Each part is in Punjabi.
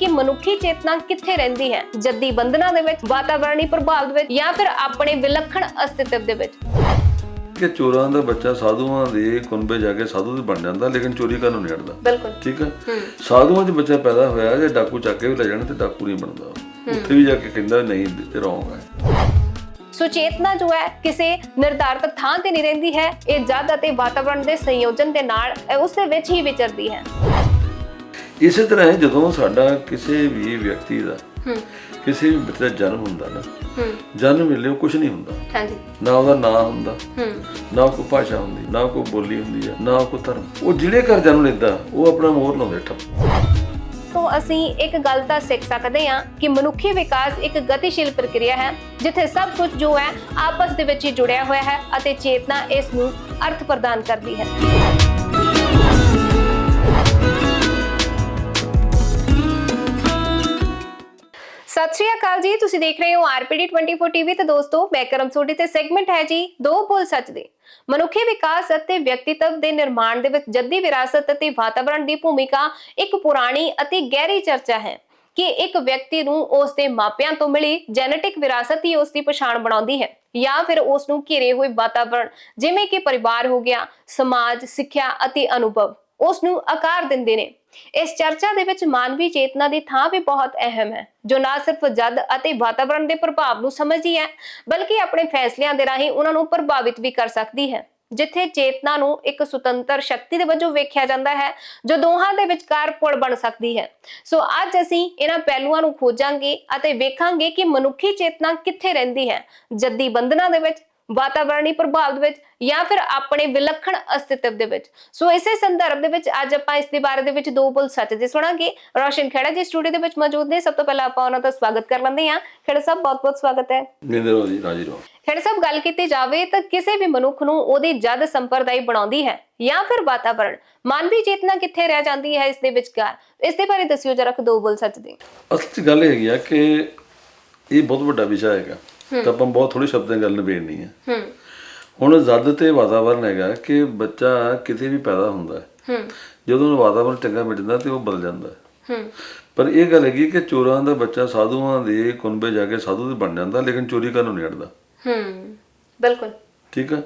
ਕਿ ਮਨੁੱਖੀ ਚੇਤਨਾ ਕਿੱਥੇ ਰਹਿੰਦੀ ਹੈ? ਜੱਦੀ ਬੰਧਨਾਂ ਦੇ ਵਿੱਚ ਵਾਤਾਵਰਣੀ ਪ੍ਰਭਾਵ ਦੇ ਵਿੱਚ ਜਾਂ ਫਿਰ ਆਪਣੇ ਵਿਲੱਖਣ ਅਸਤਿਤਵ ਦੇ ਵਿੱਚ? ਕਿ ਚੋਰਾਂ ਦਾ ਬੱਚਾ ਸਾਧੂਆਂ ਦੇ ਕੁਨਬੇ ਜਾ ਕੇ ਸਾਧੂ ਤੇ ਬਣ ਜਾਂਦਾ ਲੇਕਿਨ ਚੋਰੀ ਕਰਨ ਨੂੰ ਨਹੀਂ ਹਟਦਾ। ਬਿਲਕੁਲ। ਠੀਕ ਹੈ। ਸਾਧੂਆਂ 'ਚ ਬੱਚਾ ਪੈਦਾ ਹੋਇਆ ਜੇ ਡਾਕੂ ਚੱਕ ਕੇ ਵੀ ਲੈ ਜਾਣ ਤੇ ਡਾਕੂ ਨਹੀਂ ਬਣਦਾ। ਉੱਥੇ ਵੀ ਜਾ ਕੇ ਕਹਿੰਦਾ ਨਹੀਂ ਇਹ ਰੋਂਗ ਹੈ ਸੋ ਚੇਤਨਾ ਜੋ ਹੈ ਕਿਸੇ ਨਿਰਧਾਰਤ ਥਾਂ ਤੇ ਨਹੀਂ ਰਹਿੰਦੀ ਹੈ। ਇਹ ਜਦ ਅਤੇ ਵਾਤਾਵਰਣ ਦੇ ਸੰਯੋਜਨ ਦੇ ਨਾਲ ਉਸ ਦੇ ਵਿੱਚ ਹੀ ਵਿਚਰਦੀ ਹੈ। ਇਸੇ ਤਰ੍ਹਾਂ ਹੀ ਜਦੋਂ ਸਾਡਾ ਕਿਸੇ ਵੀ ਵਿਅਕਤੀ ਦਾ ਕਿਸੇ ਵੀ ਬੱਚੇ ਦਾ ਜਨਮ ਹੁੰਦਾ ਨਾ ਜਨਮ ਵੇਲੇ ਉਹ ਕੁਝ ਨਹੀਂ ਹੁੰਦਾ। ਹਾਂਜੀ। ਨਾ ਉਹਦਾ ਨਾਂ ਹੁੰਦਾ ਨਾ ਕੋਈ ਭਾਸ਼ਾ ਹੁੰਦੀ ਨਾ ਕੋਈ ਬੋਲੀ ਹੁੰਦੀ ਹੈ ਨਾ ਕੋਈ ਧਰਮ। ਉਹ ਜਿਹੜੇ ਘਰ ਜਨਮ ਲੈਂਦਾ ਉਹ ਆਪਣਾ ਮੋਹਰ ਲਾਉਂਦੇ ਠੱਪ ਤੋਂ ਅਸੀਂ ਇੱਕ ਗੱਲ ਤਾਂ ਸਿੱਖ ਸਕਦੇ ਹਾਂ ਕਿ ਮਨੁੱਖੀ ਵਿਕਾਸ ਇੱਕ ਗਤੀਸ਼ੀਲ ਪ੍ਰਕਿਰਿਆ ਹੈ ਜਿੱਥੇ ਸਭ ਕੁਝ ਜੋ ਹੈ ਆਪਸ ਦੇ ਵਿੱਚ ਹੀ ਜੁੜਿਆ ਹੋਇਆ ਹੈ ਅਤੇ ਚੇਤਨਾ ਇਸ ਨੂੰ ਅਰਥ ਪ੍ਰਦਾਨ ਕਰਦੀ ਹੈ। ਜੀ, ਤੁਸੀਂ ਦੇਖ ਰਹੇ ਹੋ ਆਰਪੀਡੀ 24 ਟੀਵੀ ਤੇ ਦੋਸਤੋ, ਮੈਂ ਕਰਮ ਸੋਢੀ ਤੇ ਸੈਗਮੈਂਟ ਹੈ ਜੀ, ਦੋ ਬੋਲ ਸੱਚ ਦੇ। ਮਨੁੱਖੀ ਵਿਕਾਸ ਅਤੇ ਵਿਅਕਤੀਤਵ ਦੇ ਨਿਰਮਾਣ ਦੇ ਵਿੱਚ ਜੱਦੀ ਵਿਰਾਸਤ ਅਤੇ ਵਾਤਾਵਰਣ ਦੀ ਭੂਮਿਕਾ ਇੱਕ ਪੁਰਾਣੀ ਅਤੇ ਗਹਿਰੀ ਚਰਚਾ ਹੈ ਕਿ ਇੱਕ ਵਿਅਕਤੀ ਨੂੰ ਉਸ ਦੇ ਮਾਪਿਆਂ ਤੋਂ ਮਿਲੀ ਜੈਨੇਟਿਕ ਵਿਰਾਸਤ ਹੀ ਉਸ ਦੀ ਪਛਾਣ ਬਣਾਉਂਦੀ ਹੈ ਜਾਂ ਫਿਰ ਉਸ ਨੂੰ ਘਿਰੇ ਹੋਏ ਵਾਤਾਵਰਣ, ਜਿਵੇਂ ਕਿ ਪਰਿਵਾਰ ਹੋ ਗਿਆ, ਸਮਾਜ, ਸਿੱਖਿਆ ਅਤੇ ਅਨੁਭਵ। ਉਸ ਨੂੰ ਆਕਾਰ ਦਿੰਦੇ ਨੇ। ਇਸ ਚਰਚਾ ਦੇ ਵਿੱਚ ਮਾਨਵੀ ਚੇਤਨਾ ਦੀ ਥਾਂ ਵੀ ਬਹੁਤ ਅਹਿਮ ਹੈ, ਜੋ ਨਾ ਸਿਰਫ ਜਦ ਅਤੇ ਵਾਤਾਵਰਣ ਦੇ ਪ੍ਰਭਾਵ ਨੂੰ ਸਮਝਦੀ ਹੈ, ਬਲਕਿ ਆਪਣੇ ਫੈਸਲਿਆਂ ਦੇ ਰਾਹੀਂ ਉਹਨਾਂ ਨੂੰ ਪ੍ਰਭਾਵਿਤ ਵੀ ਕਰ ਸਕਦੀ ਹੈ। ਜਿੱਥੇ ਚੇਤਨਾ ਨੂੰ ਇੱਕ ਸੁਤੰਤਰ ਸ਼ਕਤੀ ਦੇ ਵਜੋਂ ਵੇਖਿਆ ਜਾਂਦਾ ਹੈ, ਜੋ ਦੋਹਾਂ ਦੇ ਵਿਚਕਾਰ ਪੁਲ ਬਣ ਸਕਦੀ ਹੈ। ਸੋ ਅੱਜ ਅਸੀਂ ਇਹਨਾਂ ਪਹਿਲੂਆਂ ਨੂੰ ਖੋਜਾਂਗੇ ਅਤੇ ਵੇਖਾਂਗੇ ਕਿ ਮਨੁੱਖੀ ਚੇਤਨਾ ਕਿੱਥੇ ਰਹਿੰਦੀ ਹੈ, ਜੱਦੀ ਬੰਧਨਾਂ ਦੇ ਵਿੱਚ ਵਾਤਾਵਰਣੀ ਪ੍ਰਭਾਵ ਦੇ ਵਿੱਚ ਜਾਂ ਫਿਰ ਆਪਣੇ ਵਿਲੱਖਣ ਅਸਤਿਤਵ ਦੇ ਵਿੱਚ। ਸੋ ਇਸੇ ਸੰਦਰਭ ਦੇ ਵਿੱਚ ਅੱਜ ਆਪਾਂ ਇਸ ਦੇ ਬਾਰੇ ਦੇ ਵਿੱਚ ਦੋ ਬੋਲ ਸੱਚ ਦੇ ਸੁਣਾਂਗੇ। ਰੋਸ਼ਨ ਖੇੜਾ ਜੀ ਸਟੂਡੀਓ ਦੇ ਵਿੱਚ ਮੌਜੂਦ ਨੇ। ਸਭ ਤੋਂ ਪਹਿਲਾਂ ਆਪਾਂ ਉਹਨਾਂ ਦਾ ਸਵਾਗਤ ਕਰ ਲੈਂਦੇ ਹਾਂ। ਖੇੜਾ ਸਾਹਿਬ ਬਹੁਤ-ਬਹੁਤ ਸਵਾਗਤ ਹੈ। ਨਿੰਦਰ ਹੋ ਜੀ ਰਾਜੀ ਰਹੋ। ਖੇੜਾ ਸਾਹਿਬ ਗੱਲ ਕੀਤੀ ਜਾਵੇ ਤਾਂ ਕਿਸੇ ਵੀ ਮਨੁੱਖ ਨੂੰ ਉਹਦੀ ਜਦ ਸੰਪਰਦਾਈ ਬਣਾਉਂਦੀ ਹੈ ਜਾਂ ਫਿਰ ਵਾਤਾਵਰਣ ਮਾਨਵੀ ਚੇਤਨਾ ਕਿੱਥੇ ਰਹਿ ਜਾਂਦੀ ਹੈ ਇਸ ਦੇ ਵਿਚਕਾਰ? ਇਸ ਦੇ ਬਾਰੇ ਦੱਸਿਓ ਜਰਾ ਕੁ ਦੋ ਬੋਲ ਸੱਚ ਦੇ ਅਸਲ ਗੱਲ ਇਹ ਹੈਗੀ ਆ ਕਿ ਇਹ ਬਹੁਤ ਵੱਡਾ ਵਿਸ਼ਾ ਹੈਗਾ। ਤਾਂ ਆਪਾਂ ਬਹੁਤ ਥੋੜੇ ਸ਼ਬਦਾਂ ਗੱਲ ਨਿਬੇੜਨੀ ਹੈ। ਹੂੰ। ਹੁਣ ਜਦ ਤੇ ਵਾਤਾਵਰਨ ਹੈਗਾ ਕਿ ਬੱਚਾ ਕਿਤੇ ਵੀ ਪੈਦਾ ਹੁੰਦਾ ਹੈ। ਹੂੰ। ਜਦੋਂ ਵਾਤਾਵਰਨ ਚੰਗਾ ਮਿਲ ਜਾਂਦਾ ਤੇ ਉਹ ਬਦਲ ਜਾਂਦਾ ਹੈ। ਪਰ ਇਹ ਗੱਲ ਹੈਗੀ ਕਿ ਚੋਰਾਂ ਦਾ ਬੱਚਾ ਸਾਧੂਆਂ ਦੇ ਕੁਨਬੇ ਜਾ ਕੇ ਸਾਧੂ ਤੇ ਬਣ ਜਾਂਦਾ ਲੇਕਿਨ ਚੋਰੀ ਕਰਨ ਨੂੰ ਨਹੀਂ ਹੂੰ। ਬਿਲਕੁਲ। ਠੀਕ ਹੈ?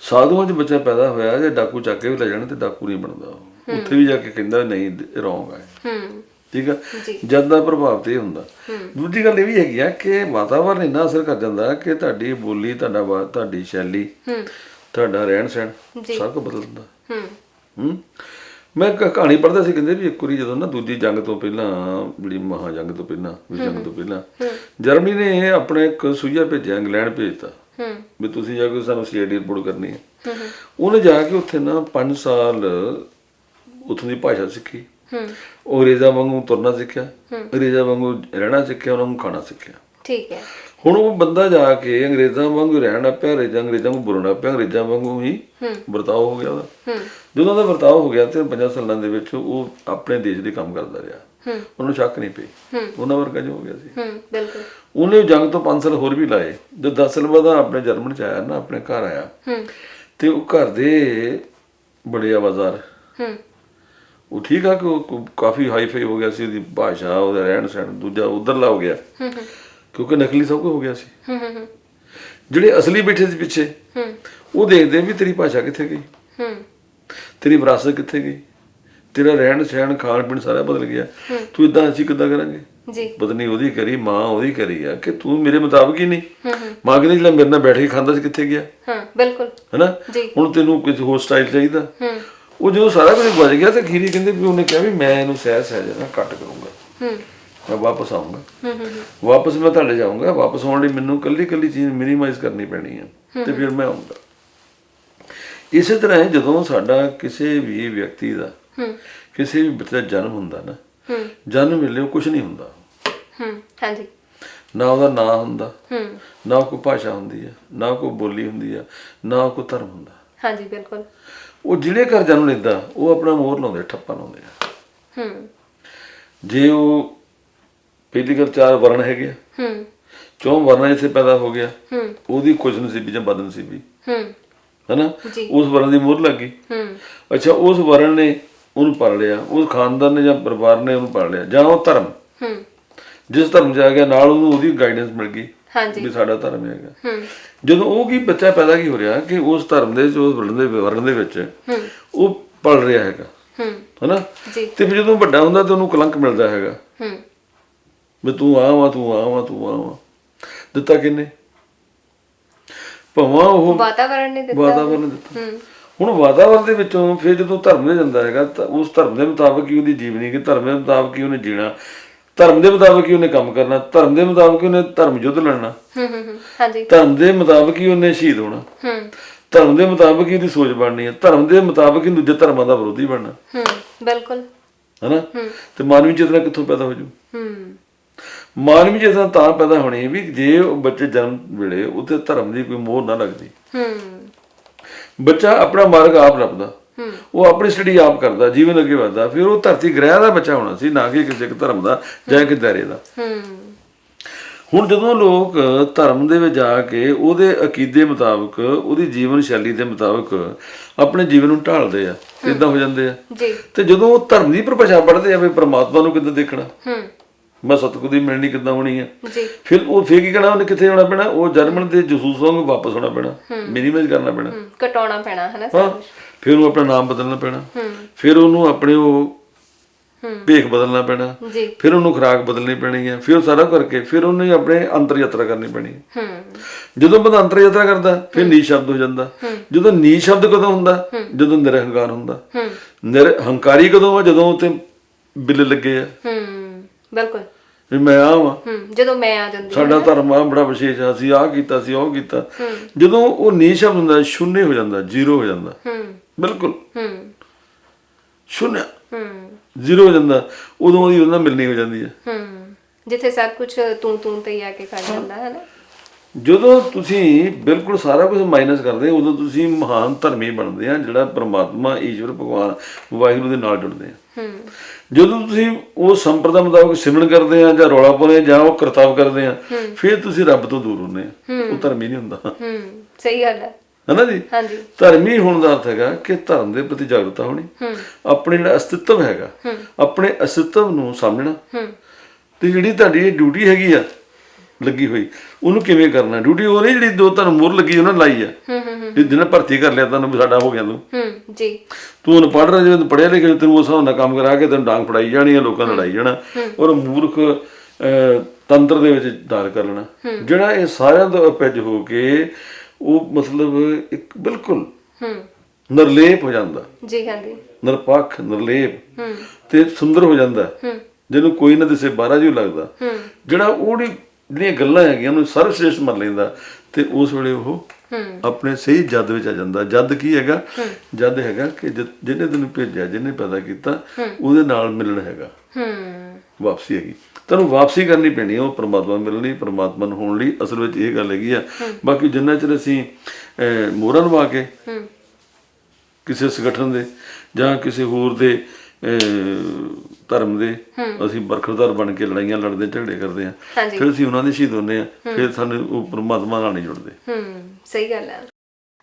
ਸਾਧੂਆਂ 'ਚ ਬੱਚਾ ਪੈਦਾ ਹੋਇਆ ਜੇ ਡਾਕੂ ਚੱਕ ਕੇ ਵੀ ਲੈ ਜਾਣ ਤੇ ਡਾਕੂ ਨਹੀਂ ਬਣਦਾ। ਉੱਥੇ ਵੀ ਜਾ ਕੇ ਕਹਿੰਦਾ ਨਹੀਂ ਰੋਂਗ ਹੈ। ਹੂੰ। ਠੀਕ ਜੀ। ਜਦ ਦਾ ਪ੍ਰਭਾਵ ਤੇ ਹੁੰਦਾ। ਦੂਜੀ ਗੱਲ ਇਹ ਵੀ ਹੈਗੀ ਆ ਕਿ ਵਾਤਾਵਰਨ ਇੰਨਾ ਅਸਰ ਕਰ ਜਾਂਦਾ ਕਿ ਤੁਹਾਡੀ ਬੋਲੀ ਤੁਹਾਡਾ ਤੁਹਾਡੀ ਸ਼ੈਲੀ ਤੁਹਾਡਾ ਰਹਿਣ ਸਹਿਣ। ਸਭ ਕੁਝ ਬਦਲ ਦਿੰਦਾ। ਹੂੰ। ਮੈਂ ਕਹਾਣੀ ਪੜ੍ਹਦਾ ਸੀ ਕਹਿੰਦੇ ਵੀ ਇੱਕ ਵਾਰੀ ਜਦੋਂ ਨਾ ਦੂਜੀ ਜੰਗ ਤੋਂ ਪਹਿਲਾਂ ਜਿਹੜੀ ਮਹਾ ਜੰਗ ਤੋਂ ਪਹਿਲਾਂ ਵੀ ਜੰਗ ਤੋਂ ਪਹਿਲਾਂ ਜਰਮਨੀ ਨੇ ਆਪਣੇ ਇੱਕ ਸੂਈਆ ਭੇਜਿਆ ਇੰਗਲੈਂਡ ਭੇਜਤਾ। ਹੂੰ। ਵੀ ਤੁਸੀਂ ਜਾ ਕੇ ਸਾਨੂੰ ਸੀਆਈਡੀ ਰਿਪੋਰਟ ਕਰਨੀ ਹੈ। ਉਹਨੇ ਜਾ ਕੇ ਉੱਥੇ ਨਾ 5 ਸਾਲ ਉੱਥੋਂ ਦੀ ਭਾਸ਼ਾ ਸਿੱਖੀ। ਹੂੰ। ਉਹ ਅੰਗਰੇਜ਼ਾਂ ਵਾਂਗੂ ਤੁਰਨਾ ਸਿੱਖਿਆ ਅੰਗਰੇਜ਼ਾਂ ਵਾਂਗੂ ਰਹਿਣਾ ਸਿੱਖਿਆ ਉਹਨਾਂ ਨੂੰ ਖਾਣਾ ਸਿੱਖਿਆ। ਠੀਕ ਹੈ। ਹੁਣ ਉਹ ਬੰਦਾ ਜਾ ਕੇ ਅੰਗਰੇਜ਼ਾਂ ਵਾਂਗੂ ਰਹਿਣਾ ਪਿਆ ਅੰਗਰੇਜ਼ਾਂ ਅੰਗਰੇਜ਼ਾਂ ਵਾਂਗੂ ਬੋਲਣਾ ਪਿਆ ਅੰਗਰੇਜ਼ਾਂ ਵਾਂਗੂ ਹੀ ਵਰਤਾਓ ਹੋ ਗਿਆ ਉਹਦਾ। ਹੂੰ। ਜਦੋਂ ਉਹਦਾ ਵਰਤਾਓ ਹੋ ਗਿਆ ਤੇ 50 ਸਾਲਾਂ ਦੇ ਵਿੱਚ ਉਹ ਆਪਣੇ ਦੇਸ਼ ਦੇ ਕੰਮ ਕਰਦਾ ਰਿਹਾ। ਹੂੰ। ਉਹਨੂੰ ਸ਼ੱਕ ਨਹੀਂ ਪਈ। ਹੂੰ। ਉਹਨਾਂ ਵਰਗਾ ਜੋ ਹੋ ਗਿਆ ਸੀ। ਹੂੰ ਬਿਲਕੁਲ। ਉਹਨੇ ਜੰਗ ਤੋਂ 5 ਸਾਲ ਹੋਰ ਵੀ ਲਾਏ। ਜਦ 10 ਸਾਲ ਬਾਅਦ ਆਪਣੇ ਜਰਮਨ ਚ ਆਇਆ ਨਾ ਆਪਣੇ ਘਰ ਆਇਆ। ਹੂੰ। ਤੇ ਉਹ ਘਰ ਦੇ ਬੜੇ ਆਵਾਜ਼ਾਰ ਹੂੰ। ਉਹ ਠੀਕ ਆ ਕਿ ਉਹ ਕਾਫੀ ਹਾਈ ਫਾਈ ਹੋ ਗਿਆ ਸੀ ਉਹਦੀ ਭਾਸ਼ਾ ਉਹਦਾ ਰਹਿਣ ਸਹਿਣ ਦੂਜਾ ਉਧਰਲਾ ਹੋ ਗਿਆ। ਕਿਉਂਕਿ ਨਕਲੀ ਸਭ ਕੁਝ ਹੋ ਗਿਆ ਸੀ। ਜਿਹੜੇ ਅਸਲੀ ਬੈਠੇ ਸੀ ਪਿੱਛੇ ਉਹ ਦੇਖਦੇ ਵੀ ਤੇਰੀ ਭਾਸ਼ਾ ਕਿੱਥੇ ਗਈ? ਤੇਰੀ ਵਿਰਾਸਤ ਕਿੱਥੇ ਗਈ? ਤੇਰਾ ਰਹਿਣ ਸਹਿਣ ਖਾਣ ਪੀਣ ਸਾਰਾ ਬਦਲ ਗਿਆ। ਤੂੰ ਇਦਾਂ ਅਸੀਂ ਕਿੱਦਾਂ ਕਰਾਂਗੇ? ਜੀ। ਪਤਨੀ ਉਹਦੀ ਕਰੀ ਮਾਂ ਉਹਦੀ ਕਰੀ ਆ ਕਿ ਤੂੰ ਮੇਰੇ ਮੁਤਾਬਕ ਹੀ ਨਹੀਂ? ਮਾਂ ਕਹਿੰਦੀ ਜਿਹੜਾ ਮੇਰੇ ਨਾਲ ਬੈਠ ਕੇ ਖਾਂਦਾ ਸੀ ਕਿੱਥੇ ਗਿਆ? ਹਾਂ ਬਿਲਕੁਲ। ਹੈਨਾ। ਹੁਣ ਤੈਨੂੰ ਕੁਝ ਹੋਰ ਸਟਾਈਲ ਚਾਹੀਦਾ? ਉਹ ਜਦੋਂ ਸਾਰਾ ਕੁਝ ਗੁੱਜ ਗਿਆ ਤੇ ਖੀਰੀ ਕਹਿੰਦੇ ਵੀ ਉਹਨੇ ਕਿਹਾ ਵੀ ਮੈਂ ਇਹਨੂੰ ਸਹਿ ਸਹਿ ਜਨਾ ਕੱਟ ਕਰੂੰਗਾ। ਹੂੰ। ਮੈਂ ਵਾਪਸ ਆਉਂਗਾ ਹੂੰ ਹੂੰ ਵਾਪਸ ਮੈਂ ਤੁਹਾਡੇ ਜਾਊਂਗਾ। ਵਾਪਸ ਆਉਣ ਲਈ ਮੈਨੂੰ ਕੱਲੀ ਕੱਲੀ ਚੀਜ਼ ਮਿਨੀਮਾਈਜ਼ ਕਰਨੀ ਪੈਣੀ ਹੈ ਤੇ ਫਿਰ ਮੈਂ ਆਉਂਗਾ ਇਸੇ ਤਰ੍ਹਾਂ ਜਦੋਂ ਸਾਡਾ ਕਿਸੇ ਵੀ ਵਿਅਕਤੀ ਦਾ ਹੂੰ। ਕਿਸੇ ਵੀ ਬੱਚੇ ਦਾ ਜਨਮ ਹੁੰਦਾ ਨਾ ਹੂੰ। ਜਨਮ ਵੇਲੇ ਉਹ ਕੁਝ ਨਹੀਂ ਹੁੰਦਾ। ਹੂੰ ਹਾਂਜੀ। ਨਾ ਉਹਦਾ ਨਾਂ ਹੁੰਦਾ ਹੂੰ। ਨਾ ਕੋਈ ਭਾਸ਼ਾ ਹੁੰਦੀ ਹੈ ਨਾ ਕੋਈ ਬੋਲੀ ਹੁੰਦੀ ਹੈ ਨਾ ਕੋਈ ਧਰਮ ਹੁੰਦਾ। ਹਾਂਜੀ ਬਿਲਕੁਲ। ਉਹ ਜਿਹੜੇ ਘਰ ਜਨਮ ਲੈਂਦਾ ਉਹ ਆਪਣਾ ਮੋਹਰ ਲਾਉਂਦੇ ਠੱਪਾ ਲਾਉਂਦੇ ਆ। ਹੂੰ। ਜੇ ਉਹ ਪਹਿਲੀ ਗੱਲ ਚਾਰ ਵਰਣ ਹੈਗੇ ਆ ਹੂੰ। ਚੌਂ ਵਰਨਾਂ ਜਿੱਥੇ ਪੈਦਾ ਹੋ ਗਿਆ ਹੂੰ। ਉਹਦੀ ਖੁਸ਼ ਨਸੀਬੀ ਜਾਂ ਬਦਨਸੀਬੀ। ਹੂੰ। ਹੈਨਾ? ਜੀ। ਉਸ ਵਰਨ ਦੀ ਮੋਹਰ ਲੱਗੀ ਹੂੰ। ਅੱਛਾ ਉਸ ਵਰਨ ਨੇ ਉਹਨੂੰ ਪੜ ਲਿਆ ਉਸ ਖਾਨਦਾਨ ਨੇ ਜਾਂ ਪਰਿਵਾਰ ਨੇ ਉਹਨੂੰ ਪੜ ਲਿਆ ਜਾਂ ਉਹ ਧਰਮ। ਹੂੰ। ਜਿਸ ਧਰਮ ਆ ਗਿਆ ਨਾਲ ਉਹਨੂੰ ਉਹਦੀ ਗਾਈਡੈਂਸ ਮਿਲ ਗਈ। ਹਾਂਜੀ। ਵੀ ਸਾਡਾ ਧਰਮ ਹੈਗਾ। ਜਦੋਂ ਉਹ ਕੀ ਬੱਚਾ ਪੈਦਾ ਕੀ ਹੋ ਰਿਹਾ ਕਿ ਉਸ ਧਰਮ ਦੇ ਜੋ ਵਰਣ ਦੇ ਵਰਣ ਦੇ ਵਿੱਚ ਉਹ ਪਲ ਰਿਹਾ ਹੈਗਾ। ਹੂੰ। ਹਨਾ? ਜੀ। ਤੇ ਫਿਰ ਜਦੋਂ ਵੱਡਾ ਹੁੰਦਾ ਤੇ ਉਹਨੂੰ ਕਲੰਕ ਮਿਲਦਾ ਹੈਗਾ। ਹੂੰ। ਵੀ ਤੂੰ ਆ ਵਾ ਤੂੰ ਆ ਵਾ ਤੂੰ ਆ ਵਾ। ਦਿੱਤਾ ਕਿੰਨੇ ਭਵਾਂ ਉਹ ਵਾਤਾਵਰਣ ਨੇ ਦਿੱਤਾ। ਵਾਤਾਵਰਨ ਦਿੱਤਾ। ਹੂੰ। ਹੁਣ ਵਾਤਾਵਰਨ ਦੇ ਵਿੱਚੋਂ ਫਿਰ ਜਦੋਂ ਧਰਮ ਦੇ ਜਾਂਦਾ ਹੈਗਾ ਤਾਂ ਉਸ ਧਰਮ ਦੇ ਮੁਤਾਬਕ ਹੀ ਉਹਦੀ ਜੀਵਨੀ ਕਿ ਧਰਮ ਦੇ ਮੁਤਾਬਕ ਹੀ ਉਹਨੇ ਜੀਣਾ। ਧਰਮ ਦੇ ਮੁਤਾਬਕ ਹੀ ਉਹਨੇ ਕੰਮ ਕਰਨਾ ਧਰਮ ਦੇ ਮੁਤਾਬਕ ਹੀ ਉਹਨੇ ਧਰਮ ਯੁੱਧ ਲੜਨਾ। ਹੂੰ ਹੂੰ ਹਾਂਜੀ। ਧਰਮ ਦੇ ਮੁਤਾਬਕ ਹੀ ਉਹਨੇ ਸ਼ਹੀਦ ਹੋਣਾ। ਹੂੰ। ਧਰਮ ਦੇ ਮੁਤਾਬਕ ਹੀ ਉਹਦੀ ਸੋਚ ਬਣਨੀ ਹੈ। ਧਰਮ ਦੇ ਮੁਤਾਬਕ ਹੀ ਦੂਜੇ ਧਰਮਾਂ ਦਾ ਵਿਰੋਧੀ ਬਣਨਾ। ਹੂੰ ਬਿਲਕੁਲ। ਹੈਨਾ? ਤੇ ਮਾਨਵੀ ਚੇਤਨਾ ਕਿੱਥੋਂ ਪੈਦਾ ਹੋ ਜੂ? ਹੂੰ। ਮਾਨਵੀ ਚੇਤਨਾ ਤਾਂ ਪੈਦਾ ਹੋਣੀ ਵੀ ਜੇ ਉਹ ਬੱਚੇ ਜਨਮ ਵੇਲੇ ਉੱਤੇ ਧਰਮ ਦੀ ਕੋਈ ਮੋਹਰ ਨਾ ਲੱਗਦੀ। ਹੂੰ। ਬੱਚਾ ਆਪਣਾ ਮਾਰਗ ਆਪ ਲੱਭਦਾ ਉਹ ਆਪਣੀ ਸਟੱਡੀ ਆਪ ਕਰਦਾ ਜੀਵਨ ਅੱਗੇ ਵਧਦਾ ਫਿਰ ਉਹ ਧਰਤੀ ਗ੍ਰਹਿ ਦਾ ਬੱਚਾ ਹੋਣਾ ਸੀ ਨਾ ਕਿ ਕਿਸੇ ਇੱਕ ਧਰਮ ਦਾ ਜਾਂ ਕਿ ਦਾਇਰੇ ਦਾ। ਹੁਣ ਜਦੋਂ ਲੋਕ ਧਰਮ ਦੇ ਵਿੱਚ ਜਾ ਕੇ ਉਹਦੇ ਅਕੀਦੇ ਮੁਤਾਬਕ ਉਹਦੀ ਜੀਵਨ ਸ਼ੈਲੀ ਦੇ ਮੁਤਾਬਕ ਆਪਣੇ ਜੀਵਨ ਨੂੰ ਢਾਲਦੇ ਆ ਇਦਾਂ ਹੋ ਜਾਂਦੇ ਆ। ਜੀ। ਤੇ ਜਦੋਂ ਉਹ ਧਰਮ ਦੀ ਪਰਿਭਾਸ਼ਾ ਪੜ੍ਹਦੇ ਆ ਵੀ ਪ੍ਰਮਾਤਮਾ ਨੂੰ ਕਿੱਦਾਂ ਦੇਖਣਾ? ਹੂੰ। ਮੈਂ ਸਤਿਗੁਰੂ ਦੀ ਮਿਲਣੀ ਕਿੱਦਾਂ ਹੋਣੀ ਹੈ ਜੀ। ਫਿਰ ਉਹ ਫੇਰ ਕੀ ਕਹਿਣਾ ਉਹਨੇ ਕਿੱਥੇ ਜਾਣਾ ਪੈਣਾ? ਉਹ ਜਰਮਨ ਦੇ ਜਸੂਸ ਵਾਂਗ ਵਾਪਸ ਹੋਣਾ ਪੈਣਾ। ਮਿਨੀਮਾਈਜ਼ ਕਰਨਾ ਪੈਣਾ। ਹੂੰ। ਕਟਾਉਣਾ ਪੈਣਾ ਹੈ। ਨਾ ਫਿਰ ਉਹਨੂੰ ਆਪਣਾ ਨਾਮ ਬਦਲਣਾ ਪੈਣਾ। ਫਿਰ ਉਹਨੂੰ ਆਪਣੇ ਉਹ ਭੇਖ ਬਦਲਣਾ ਪੈਣਾ। ਫਿਰ ਉਹਨੂੰ ਖੁਰਾਕ ਬਦਲਣੀ ਪੈਣੀ ਹੈ ਫਿਰ ਉਹ ਸਾਰਾ ਕਰਕੇ ਫਿਰ ਉਹਨੇ ਆਪਣੇ ਅੰਤਰ ਯਾਤਰਾ ਕਰਨੀ ਪੈਣੀ ਹੈ। ਜਦੋਂ ਬੰਦਾ ਅੰਤਰ ਯਾਤਰਾ ਕਰਦਾ ਫਿਰ ਨੀ ਸ਼ਬਦ ਹੋ ਜਾਂਦਾ। ਜਦੋਂ ਨੀ ਸ਼ਬਦ ਕਦੋਂ ਹੁੰਦਾ? ਜਦੋਂ ਨਿਰਹੰਕਾਰ ਹੁੰਦਾ। ਹੂੰ। ਨਿਰ ਹੰਕਾਰੀ ਕਦੋਂ ਆ? ਜਦੋਂ ਉਤੇ ਬਿੱਲ ਲੱਗੇ ਆ। ਹੂੰ। ਬਿਲਕੁਲ। ਵੀ ਮੈਂ ਆ ਵਾਂ। ਜਦੋਂ ਮੈਂ ਆ ਜਾਂਦੀ ਸਾਡਾ ਧਰਮ ਆ ਬੜਾ ਵਿਸ਼ੇਸ਼ ਆ। ਅਸੀਂ ਆਹ ਕੀਤਾ ਸੀ ਉਹ ਕੀਤਾ। ਜਦੋਂ ਉਹ ਨੀ ਸ਼ਬਦ ਹੁੰਦਾ ਸ਼ੂਨਯ ਹੋ ਜਾਂਦਾ ਜ਼ੀਰੋ ਹੋ ਜਾਂਦਾ। ਹੂੰ। ਬਿਲਕੁਲ। ਹੂੰ। ਸ਼ੂਨਯ ਹੂੰ। ਜ਼ੀਰੋ ਹੋ ਜਾਂਦਾ ਉਦੋਂ ਉਹਦੀ ਉਹਨਾਂ ਮਿਲਣੀ ਹੋ ਜਾਂਦੀ ਹੈ। ਹੂੰ। ਜਿੱਥੇ ਸਭ ਕੁਝ ਤੂੰ ਤੂੰ ਤੇ ਹੀ ਆ ਕੇ ਕਰ ਜਾਂਦਾ ਹੈ ਨਾ? ਜਦੋਂ ਤੁਸੀਂ ਬਿਲਕੁਲ ਸਾਰਾ ਕੁਝ ਮਾਈਨਸ ਕਰਦੇ ਹੋ ਉਦੋਂ ਤੁਸੀਂ ਮਹਾਨ ਧਰਮੀ ਬਣਦੇ ਆ ਜਿਹੜਾ ਪ੍ਰਮਾਤਮਾ ਈਸ਼ਵਰ ਭਗਵਾਨ ਵਾਹਿਗੁਰੂ ਦੇ ਨਾਲ ਜੁੜਦੇ ਆ। ਹੂੰ। ਜਦੋਂ ਤੁਸੀਂ ਉਹ ਸੰਪਰਦਾ ਮੁਤਾਬਕ ਸਿਮਰਨ ਕਰਦੇ ਆ ਜਾਂ ਰੌਲਾ ਪਾਉਂਦੇ ਆ ਜਾਂ ਉਹ ਕਰਤੱਵ ਕਰਦੇ ਆ ਫਿਰ ਤੁਸੀਂ ਰੱਬ ਤੋਂ ਦੂਰ ਹੁੰਦੇ ਆ। ਉਹ ਧਰਮੀ ਨਹੀਂ ਹੁੰਦਾ। ਹੂੰ। ਸਹੀ ਗੱਲ ਹੈ। ਹੈਨਾ ਜੀ? ਹਾਂਜੀ। ਧਰਮੀ ਹੋਣ ਦਾ ਅਰਥ ਹੈਗਾ ਕਿ ਧਰਮ ਦੇ ਪ੍ਰਤੀ ਜਾਗਰੂਕਤਾ ਹੋਣੀ। ਆਪਣੇ ਜਿਹੜਾ ਅਸਤਿਤਵ ਹੈਗਾ ਆਪਣੇ ਅਸਤਿਤਵ ਨੂੰ ਸਮਝਣਾ ਤੇ ਜਿਹੜੀ ਤੁਹਾਡੀ ਡਿਊਟੀ ਹੈਗੀ ਆ ਲੱਗੀ ਹੋਈ ਉਹਨੂੰ ਕਿਵੇਂ ਕਰਨਾ? ਡਿਊਟੀ ਉਹ ਨਹੀਂ ਜਿਹੜੀ ਦੋ ਤੁਹਾਨੂੰ ਮੋਹਰ ਲੱਗੀ ਉਹਨਾਂ ਲਾਈ ਆ। ਹੂੰ ਹੂੰ ਹੂੰ, ਜੇ ਜਿਹਨੇ ਭਰਤੀ ਕਰ ਲਿਆ ਤੁਹਾਨੂੰ ਸਾਡਾ ਹੋ ਗਿਆ ਤੂੰ। ਹੂੰ ਜੀ। ਤੂੰ ਉਹਨੂੰ ਪੜ੍ਹ ਰਿਹਾ ਜਿਵੇਂ ਪੜਿਆ ਲਿਖਿਆ ਤੈਨੂੰ ਉਸ ਹਿਸਾਬ ਨਾਲ ਕੰਮ ਕਰਾ ਕੇ ਤੈਨੂੰ ਡਾਂਗ ਫੜਾਈ ਜਾਣੀ ਆ ਲੋਕਾਂ ਨੂੰ ਲੜਾਈ ਜਾਣਾ। ਔਰ ਮੂਰਖ ਤੰਤਰ ਦੇ ਵਿੱਚ ਦਾਰ ਕਰ ਲੈਣਾ। ਜਿਹੜਾ ਇਹ ਸਾਰਿਆਂ ਤੋਂ ਅਪਿਜ ਹੋ ਕੇ ਉਹ ਮਤਲਬ ਇੱਕ ਬਿਲਕੁਲ ਹੂੰ। ਨਿਰਲੇਪ ਹੋ ਜਾਂਦਾ। ਜੀ ਹਾਂਜੀ। ਨਿਰਪੱਖ ਨਿਰਲੇਪ। ਹੂੰ। ਤੇ ਸੁੰਦਰ ਹੋ ਜਾਂਦਾ। ਹੂੰ। ਜਿਹਨੂੰ ਕੋਈ ਨਾ ਦਿਸੇ ਬਾਹਰਾ ਜਿਹਾ ਲੱਗਦਾ। ਹੂੰ। ਜਿਹੜਾ ਉਹਦੀ ਜਿਹੜੀਆਂ ਗੱਲਾਂ ਹੈਗੀਆਂ ਉਹਨੂੰ ਸਰਵਸ਼੍ਰੇਸ਼ਟ ਮੰਨ ਲੈਂਦਾ। ਤੇ ਉਸ ਵੇਲੇ ਉਹ ਆਪਣੇ ਸਹੀ ਜਦ ਵਿੱਚ ਆ ਜਾਂਦਾ। ਜਦ ਕੀ ਹੈਗਾ? ਜਦ ਹੈਗਾ ਕਿ ਜਿਹਨੇ ਤੈਨੂੰ ਭੇਜਿਆ ਜਿਹਨੇ ਪੈਦਾ ਕੀਤਾ ਉਹਦੇ ਨਾਲ ਮਿਲਣ ਹੈਗਾ। ਹੂੰ। ਵਾਪਸੀ ਹੈਗੀ। ਤੈਨੂੰ ਵਾਪਸੀ ਕਰਨੀ ਪੈਣੀ ਹੈ ਉਹ ਪ੍ਰਮਾਤਮਾ ਮਿਲਣੀ ਪ੍ਰਮਾਤਮਾ ਨੂੰ ਹੋਣ ਲਈ ਅਸਲ ਵਿੱਚ ਇਹ ਗੱਲ ਹੈਗੀ ਆ। ਬਾਕੀ ਜਿੰਨਾ ਚਿਰ ਅਸੀਂ ਮੋਹਰਾਂ ਨਵਾ ਕੇ ਕਿਸੇ ਸੰਗਠਨ ਦੇ ਜਾਂ ਕਿਸੇ ਹੋਰ ਦੇ ਧਰਮ ਦੇ ਅਸੀਂ ਬਰਖਰਦਾਰ ਬਣ ਕੇ ਲੜਾਈਆਂ ਲੜਦੇ ਝਗੜੇ ਕਰਦੇ ਆ। ਫਿਰ ਅਸੀਂ ਉਹਨਾਂ ਦੇ ਸ਼ਹੀਦ ਹੁੰਦੇ ਆ ਫਿਰ ਸਾਨੂੰ ਉਹ ਪਰਮਾਤਮਾ ਨਾਲ ਨਹੀਂ ਜੁੜਦੇ। ਹੂੰ ਸਹੀ ਗੱਲ ਹੈ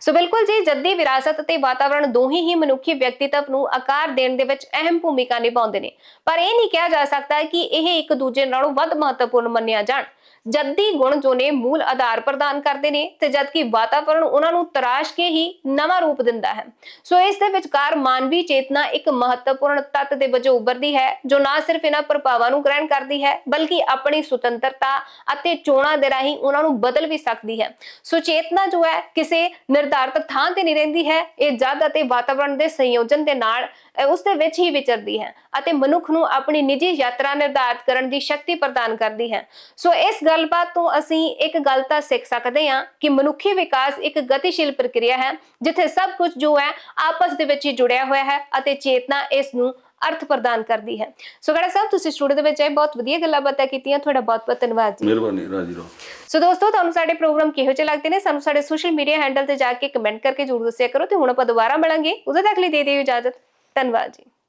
ਸੋ ਬਿਲਕੁਲ ਜੀ, ਜੱਦੀ ਵਿਰਾਸਤ ਅਤੇ ਵਾਤਾਵਰਣ ਦੋਹੀ ਹੀ ਮਨੁੱਖੀ ਵਿਅਕਤੀਤਵ ਨੂੰ ਆਕਾਰ ਦੇਣ ਦੇ ਵਿੱਚ ਅਹਿਮ ਭੂਮਿਕਾ ਨਿਭਾਉਂਦੇ ਨੇ। ਪਰ ਇਹ ਨਹੀਂ ਕਿਹਾ ਜਾ ਸਕਦਾ ਕਿ ਇਹ ਇੱਕ ਦੂਜੇ ਨਾਲੋਂ ਵੱਧ ਮਹੱਤਵਪੂਰਨ ਮੰਨਿਆ ਜਾਣ। ਜੱਦੀ ਗੁਣ ਜੋ ਨੇ ਮੂਲ ਆਧਾਰ ਪ੍ਰਦਾਨ ਕਰਦੇ ਨੇ ਤੇ ਜਦਕਿ ਵਾਤਾਵਰਣ ਉਹਨਾਂ ਨੂੰ ਤਰਾਸ਼ ਕੇ ਹੀ ਨਵਾਂ ਰੂਪ ਦਿੰਦਾ ਹੈ। ਸੋ ਇਸ ਦੇ ਵਿਚਕਾਰ ਮਾਨਵੀ ਚੇਤਨਾ ਇੱਕ ਮਹੱਤਵਪੂਰਨ ਤੱਤ ਦੇ ਵਜੋਂ ਉੱਭਰਦੀ ਹੈ ਜੋ ਨਾ ਸਿਰਫ ਇਹਨਾਂ ਪ੍ਰਭਾਵਾਂ ਨੂੰ ਗ੍ਰਹਿਣ ਕਰਦੀ ਹੈ ਬਲਕਿ ਆਪਣੀ ਸੁਤੰਤਰਤਾ ਅਤੇ ਚੋਣਾਂ ਦੇ ਰਾਹੀਂ ਉਹਨਾਂ ਨੂੰ ਬਦਲ ਵੀ ਸਕਦੀ ਹੈ। ਸੋ ਚੇਤਨਾ ਜੋ ਹੈ ਕਿਸੇ ਨਿਰਧਾਰਤ ਥਾਂ ਤੇ ਨਹੀਂ ਰਹਿੰਦੀ ਹੈ ਇਹ ਜਦ ਅਤੇ ਵਾਤਾਵਰਣ ਦੇ ਸੰਯੋਜਨ ਦੇ ਨਾਲ ਅਹ, ਉਸ ਦੇ ਵਿੱਚ ਹੀ ਵਿਚਰਦੀ ਹੈ ਅਤੇ ਮਨੁੱਖ ਨੂੰ ਆਪਣੀ ਨਿੱਜੀ ਯਾਤਰਾ ਨਿਰਧਾਰਤ ਕਰਨ ਦੀ ਸ਼ਕਤੀ ਪ੍ਰਦਾਨ ਕਰਦੀ ਹੈ। ਸੋ ਇਸ ਗੱਲਬਾਤ ਤੋਂ ਅਸੀਂ ਇੱਕ ਗੱਲ ਤਾਂ ਸਿੱਖ ਸਕਦੇ ਹਾਂ ਕਿ ਮਨੁੱਖੀ ਵਿਕਾਸ ਇੱਕ ਗਤੀਸ਼ੀਲ ਪ੍ਰਕਿਰਿਆ ਹੈ ਜਿੱਥੇ ਸਭ ਕੁਝ ਜੋ ਹੈ ਆਪਸ ਦੇ ਵਿੱਚ ਹੀ ਜੁੜਿਆ ਹੋਇਆ ਹੈ ਅਤੇ ਚੇਤਨਾ ਇਸ ਨੂੰ ਅਰਥ ਪ੍ਰਦਾਨ ਕਰਦੀ ਹੈ। ਸੋ ਗੜਾ ਸਾਹਿਬ ਤੁਸੀਂ ਸਟੂਡੀਓ ਦੇ ਵਿੱਚ ਆਏ ਬਹੁਤ ਵਧੀਆ ਗੱਲਾਂ ਬਾਤਾਂ ਕੀਤੀਆਂ ਤੁਹਾਡਾ ਬਹੁਤ ਬਹੁਤ ਧੰਨਵਾਦ ਜੀ। ਮਿਹਰਬਾਨੀ ਰਾਜੀ ਰਹੋ। ਸੋ ਦੋਸਤੋ ਤੁਹਾਨੂੰ ਸਾਡੇ ਪ੍ਰੋਗਰਾਮ ਕਿਹੋ ਜਿਹੇ ਲੱਗਦੇ ਨੇ ਸਾਨੂੰ ਸਾਡੇ ਸੋਸ਼ਲ ਮੀਡੀਆ ਹੈਂਡਲ ਤੇ ਜਾ ਕੇ ਕਮੈਂਟ ਕਰਕੇ ਜ਼ਰੂਰ ਦੱਸਿਆ ਕਰੋ ਤੇ ਹੁਣ ਆਪਾਂ ਦੁਬਾਰਾ ਮਿਲਾਂਗੇ। ਉਦੋਂ ਤੱਕ ਲਈ ਦੇ ਦਿਓ ਇਜਾਜ਼ਤ। ਧੰਨਵਾਦ ਜੀ।